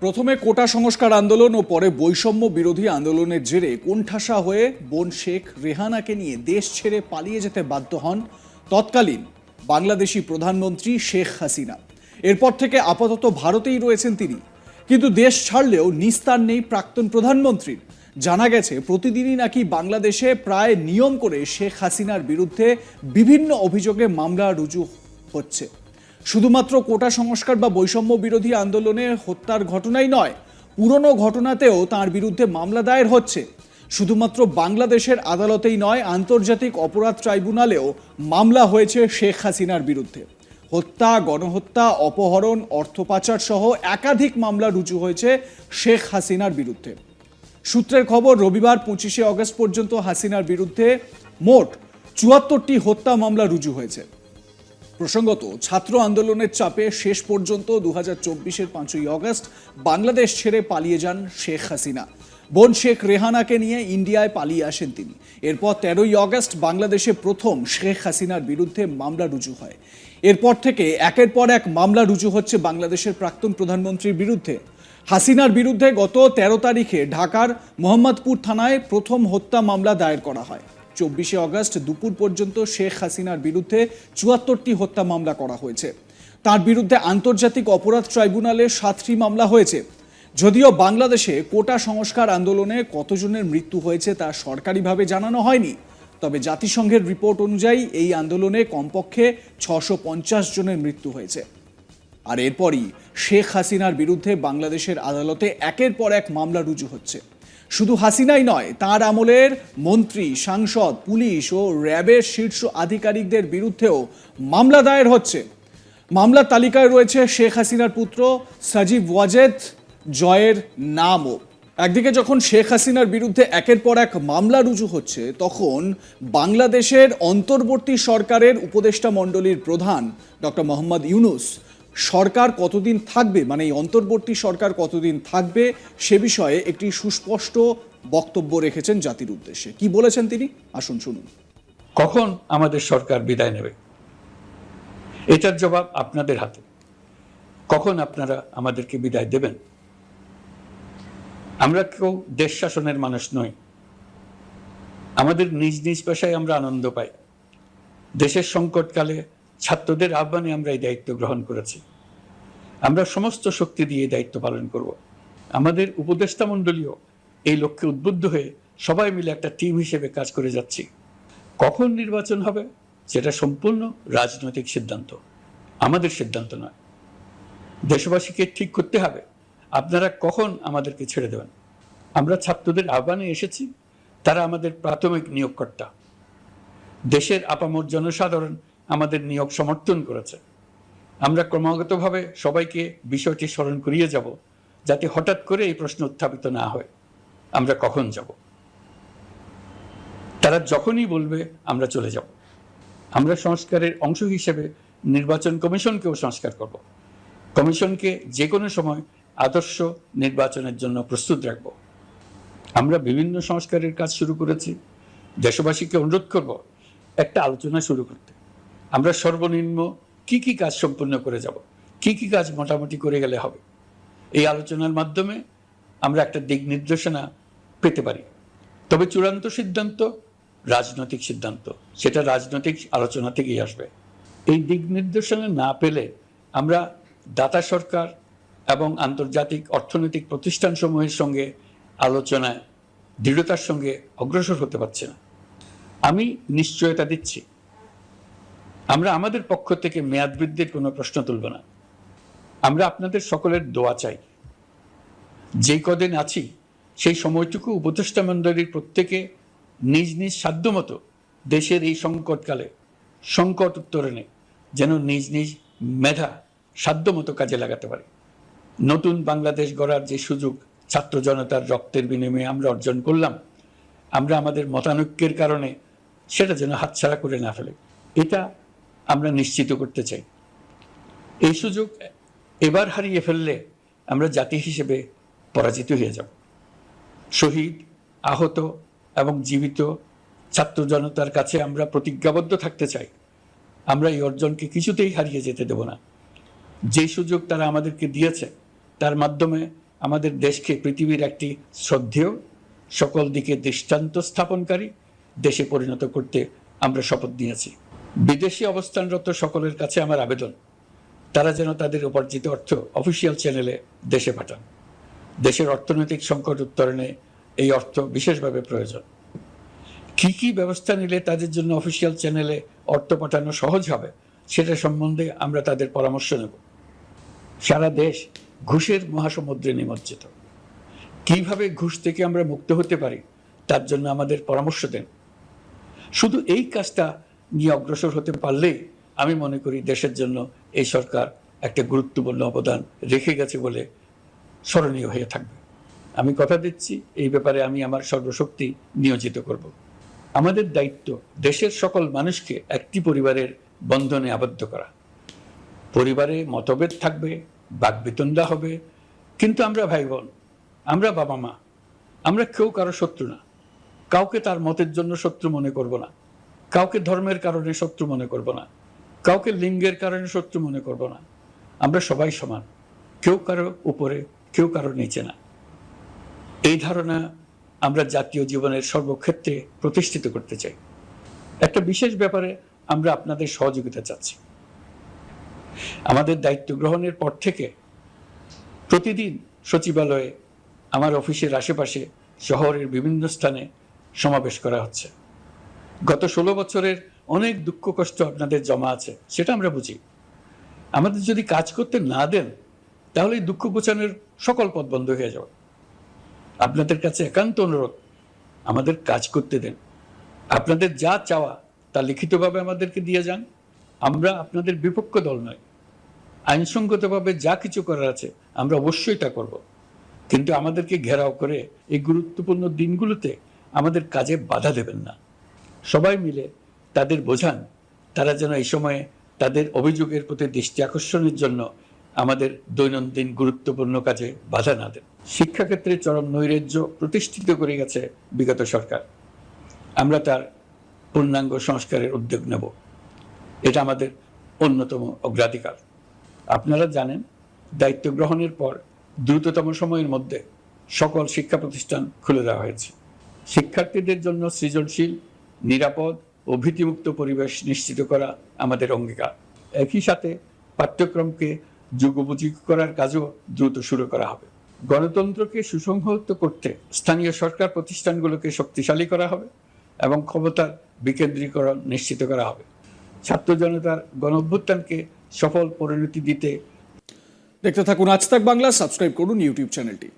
প্রথমে কোটা সংস্কার আন্দোলন ও পরে বৈষম্য বিরোধী আন্দোলনের জেরে কোণঠাসা হয়ে বোন শেখ রেহানাকে নিয়ে দেশ ছেড়ে পালিয়ে যেতে বাধ্য হন তৎকালীন বাংলাদেশি প্রধানমন্ত্রী শেখ হাসিনা। এরপর থেকে আপাতত ভারতেই রয়েছেন তিনি। কিন্তু দেশ ছাড়লেও নিস্তার নেই প্রাক্তন প্রধানমন্ত্রীর। জানা গেছে, প্রতিদিনই নাকি বাংলাদেশে প্রায় নিয়ম করে শেখ হাসিনার বিরুদ্ধে বিভিন্ন অভিযোগে মামলা রুজু হচ্ছে। শুধুমাত্র কোটা সংস্কার বা বৈষম্য বিরোধী আন্দোলনে হত্যার ঘটনাই নয়, পুরনো ঘটনাতেও তার বিরুদ্ধে মামলা দায়ের হচ্ছে। শুধুমাত্র বাংলাদেশের আদালতেই নয়, আন্তর্জাতিক অপরাধ ট্রাইব্যুনালেও মামলা হয়েছে শেখ হাসিনার বিরুদ্ধে। হত্যা, গণহত্যা, অপহরণ, অর্থ পাচার সহ একাধিক মামলা রুজু হয়েছে শেখ হাসিনার বিরুদ্ধে। সূত্রের খবর, রবিবার পঁচিশে অগস্ট পর্যন্ত হাসিনার বিরুদ্ধে মোট চুয়াত্তরটি হত্যা মামলা রুজু হয়েছে। প্রসঙ্গত, ছাত্র আন্দোলনের চাপে শেষ পর্যন্ত দু হাজার চব্বিশের পাঁচই অগস্ট বাংলাদেশ ছেড়ে পালিয়ে যান শেখ হাসিনা। বোন শেখ রেহানাকে নিয়ে ইন্ডিয়ায় পালিয়ে আসেন তিনি। এরপর তেরোই অগস্ট বাংলাদেশে প্রথম শেখ হাসিনার বিরুদ্ধে মামলা রুজু হয়। এরপর থেকে একের পর এক মামলা রুজু হচ্ছে বাংলাদেশের প্রাক্তন প্রধানমন্ত্রীর বিরুদ্ধে। হাসিনার বিরুদ্ধে গত তেরো তারিখে ঢাকার মোহাম্মদপুর থানায় প্রথম হত্যা মামলা দায়ের করা হয়। চব্বিশে অগস্ট দুপুর পর্যন্ত শেখ হাসিনার বিরুদ্ধে চুয়াত্তরটি হত্যা মামলা করা হয়েছে। তার বিরুদ্ধে আন্তর্জাতিক অপরাধ ট্রাইব্যুনালে সাতটি মামলা হয়েছে। যদিও বাংলাদেশে কোটা সংস্কার আন্দোলনে কতজনের মৃত্যু হয়েছে তা সরকারিভাবে জানানো হয়নি, তবে জাতিসংঘের রিপোর্ট অনুযায়ী এই আন্দোলনে কমপক্ষে ছশো পঞ্চাশ জনের মৃত্যু হয়েছে। আর এরপরই শেখ হাসিনার বিরুদ্ধে বাংলাদেশের আদালতে একের পর এক মামলা রুজু হচ্ছে। শুধু হাসিনাই নয়, তার আমলের মন্ত্রী, সাংসদ, পুলিশ ও র্যাবের শীর্ষ আধিকারিকদের বিরুদ্ধেও মামলা দায়ের হচ্ছে। মামলার তালিকায় রয়েছে শেখ হাসিনার পুত্র সাজিব ওয়াজেদ জয়ের নামও। একদিকে যখন শেখ হাসিনার বিরুদ্ধে একের পর এক মামলা রুজু হচ্ছে, তখন বাংলাদেশের অন্তর্বর্তী সরকারের উপদেষ্টা মণ্ডলীর প্রধান ডক্টর মোহাম্মদ ইউনুস সরকার কতদিন থাকবে মানে এই অন্তর্বর্তী সরকার কতদিন থাকবে, সে বিষয়ে একটি সুস্পষ্ট বক্তব্য রেখেছেন জাতির উদ্দেশ্যে। কি বলেছেন তিনি? আসুন শুনুন। কখন আমাদের সরকার বিদায় নেবে? এটার জবাব আপনাদের হাতে। কখন আপনারা আমাদেরকে বিদায় দেবেন? আমরা কেউ দেশ শাসনের মানুষ নই। আমাদের নিজ নিজ পেশায় আমরা আনন্দ পাই। দেশের সংকটকালে ছাত্রদের আহ্বানে আমরা এই দায়িত্ব গ্রহণ করেছি। আমরা সমস্ত শক্তি দিয়ে দায়িত্ব পালন করব। আমাদের উপদেষ্টা মণ্ডলীয় এই লক্ষ্যে উদ্বুদ্ধ হয়ে সবাই মিলে একটা টিম হিসেবে কাজ করে যাচ্ছি। কখন নির্বাচন হবে সেটা সম্পূর্ণ রাজনৈতিক সিদ্ধান্ত। আমাদের সিদ্ধান্ত নয়। দেশবাসীকে ঠিক করতে হবে। আপনারা কখন আমাদেরকে ছেড়ে দেবেন? আমরা ছাত্রদের আহ্বানে এসেছি। তারা আমাদের প্রাথমিক নিয়োগকর্তা। দেশের আপামর জনসাধারণ আমাদের নিয়োগ সমর্থন করেছে। আমরা ক্রমাগতভাবে সবাইকে বিষয়টি স্মরণ করিয়ে যাব, যাতে হঠাৎ করে এই প্রশ্ন উত্থাপিত না হয়। আমরা কখন যাব? তারা যখনই বলবে, আমরা চলে যাব। আমরা সংস্কারের অংশ হিসেবে নির্বাচন কমিশনকেও সংস্কার করব। কমিশনকে যে কোনো সময় আদর্শ নির্বাচনের জন্য প্রস্তুত রাখব। আমরা বিভিন্ন সংস্কারের কাজ শুরু করেছি। দেশবাসীকে অনুরোধ করব, একটা আলোচনা শুরু করতে। আমরা সর্বনিম্ন কি কি কাজ সম্পূর্ণ করে যাব? কি কি কাজ মোটামুটি করে গেলে হবে? এই আলোচনার মাধ্যমে আমরা একটা দিক নির্দেশনা পেতে পারি। তবে চূড়ান্ত সিদ্ধান্ত রাজনৈতিক সিদ্ধান্ত। সেটা রাজনৈতিক আলোচনা থেকেই আসবে। এই দিক নির্দেশনা না পেলে আমরা দাতা সরকার এবং আন্তর্জাতিক অর্থনৈতিক প্রতিষ্ঠানসমূহের সঙ্গে আলোচনায় দৃঢ়তার সঙ্গে অগ্রসর হতে পারছি না। আমি নিশ্চয়তা দিচ্ছি। আমরা আমাদের পক্ষ থেকে মেয়াদ বৃদ্ধির কোনো প্রশ্ন তুলব না। আমরা আপনাদের সকলের দোয়া চাই। যেই কদিন আছি, সেই সময়টুকু উপদেষ্টা মণ্ডলীর প্রত্যেকে নিজ নিজ সাধ্যমতো দেশের এই সংকটকালে, সংকট উত্তরণে যেন নিজ নিজ মেধা সাধ্যমতো কাজে লাগাতে পারে। নতুন বাংলাদেশ গড়ার যে সুযোগ, ছাত্র জনতার রক্তের বিনিময়ে আমরা অর্জন করলাম, আমরা আমাদের মতানৈক্যের কারণে সেটা যেন হাতছাড়া করে না ফেলে। এটা আমরা নিশ্চিত করতে চাই। এই সুযোগ এবার হারিয়ে ফেললে আমরা জাতি হিসেবে পরাজিত হয়ে যাব। শহীদ, আহত এবং জীবিত ছাত্র জনতার কাছে আমরা প্রতিজ্ঞাবদ্ধ থাকতে চাই। আমরা এই অর্জনকে কিছুতেই হারিয়ে যেতে দেব না। যে সুযোগ তারা আমাদেরকে দিয়েছে, তার মাধ্যমে আমাদের দেশকে পৃথিবীর একটি শ্রদ্ধেয়, সকল দিকে দৃষ্টান্ত স্থাপনকারী দেশে পরিণত করতে আমরা শপথ নিয়েছি। বিদেশি অবস্থানরত সকলের কাছে আমার আবেদন। তারা যেন তাদের উপার্জিত অর্থ অফিসিয়াল চ্যানেলে দেশে পাঠান। দেশের অর্থনৈতিক সংকট উত্তরণে এই অর্থ বিশেষভাবে প্রয়োজন। কি কি ব্যবস্থা নিলে তাদের জন্য অফিসিয়াল চ্যানেলে অর্থ পাঠানো সহজ হবে, সেটা সম্বন্ধে আমরা তাদের পরামর্শ নেব। সারা দেশ ঘুষের মহাসমুদ্রে নিমজ্জিত। কীভাবে ঘুষ থেকে আমরা মুক্ত হতে পারি, তার জন্য আমাদের পরামর্শ দেন। শুধু এই কাজটা নিয়ে অগ্রসর হতে পারলেই আমি মনে করি দেশের জন্য এই সরকার একটা গুরুত্বপূর্ণ অবদান রেখে গেছে বলে স্মরণীয় হয়ে থাকবে। আমি কথা দিচ্ছি, এই ব্যাপারে আমি আমার সর্বশক্তি নিয়োজিত করব। আমাদের দায়িত্ব দেশের সকল মানুষকে একটি পরিবারের বন্ধনে আবদ্ধ করা। পরিবারে মতভেদ থাকবে, বাকবিতণ্ডা হবে, কিন্তু আমরা ভাই বোন আমরা বাবা মা আমরা কেউ কারও শত্রু না। কাউকে তার মতের জন্য শত্রু মনে করব না। কাউকে ধর্মের কারণে শত্রু মনে করব না। কাউকে লিঙ্গের কারণে শত্রু মনে করব না। আমরা সবাই সমান। কেউ কারও উপরে, কেউ কারও নিচে না। এই ধারণা আমরা জাতীয় জীবনের সর্বক্ষেত্রে প্রতিষ্ঠিত করতে চাই। একটা বিশেষ ব্যাপারে আমরা আপনাদের সহযোগিতা চাচ্ছি। আমাদের দায়িত্ব গ্রহণের পর থেকে প্রতিদিন সচিবালয়ে, আমার অফিসের আশেপাশে, শহরের বিভিন্ন স্থানে সমাবেশ করা হচ্ছে। গত ষোলো বছরের অনেক দুঃখ কষ্ট আপনাদের জমা আছে, সেটা আমরা বুঝি। আমাদের যদি কাজ করতে না দেন, তাহলে দুঃখ গোছানোর সকল পথ বন্ধ হয়ে যাবে। আপনাদের কাছে একান্ত অনুরোধ, আমাদের কাজ করতে দেন। আপনাদের যা চাওয়া, তা লিখিতভাবে আমাদেরকে দিয়ে যান। আমরা আপনাদের বিপক্ষ দল নয় আইনসঙ্গতভাবে যা কিছু করার আছে, আমরা অবশ্যই তা করব। কিন্তু আমাদেরকে ঘেরাও করে এই গুরুত্বপূর্ণ দিনগুলোতে আমাদের কাজে বাধা দেবেন না। সবাই মিলে তাদের বোঝান, তারা যেন এই সময়ে তাদের অভিযোগের প্রতি দৃষ্টি আকর্ষণের জন্য আমাদের দৈনন্দিন গুরুত্বপূর্ণ কাজে বাধা না দেন। শিক্ষাক্ষেত্রে চরম নৈরাজ্য প্রতিষ্ঠিত করে গেছে বিগত সরকার। আমরা তার পূর্ণাঙ্গ সংস্কারের উদ্যোগ নেব। এটা আমাদের অন্যতম অগ্রাধিকার। আপনারা জানেন, দায়িত্ব গ্রহণের পর দ্রুততম সময়ের মধ্যে সকল শিক্ষা প্রতিষ্ঠান খুলে দেওয়া হয়েছে। শিক্ষার্থীদের জন্য সৃজনশীল নিরাপদ ও ভীতিমুক্ত পরিবেশ নিশ্চিত করা আমাদের অঙ্গীকার। একই সাথে পাঠ্যক্রমকে যুগোপযোগী করার কাজও দ্রুত শুরু করা হবে। গণতন্ত্রকে সুসংহত করতে স্থানীয় সরকার প্রতিষ্ঠানগুলোকে শক্তিশালী করা হবে এবং ক্ষমতার বিকেন্দ্রীকরণ নিশ্চিত করা হবে। ছাত্র জনতার গণ অভ্যুত্থানকে সফল পরিণতি দিতে দেখতে থাকুন আজ তাক বাংলা, সাবস্ক্রাইব করুন ইউটিউব চ্যানেলটি।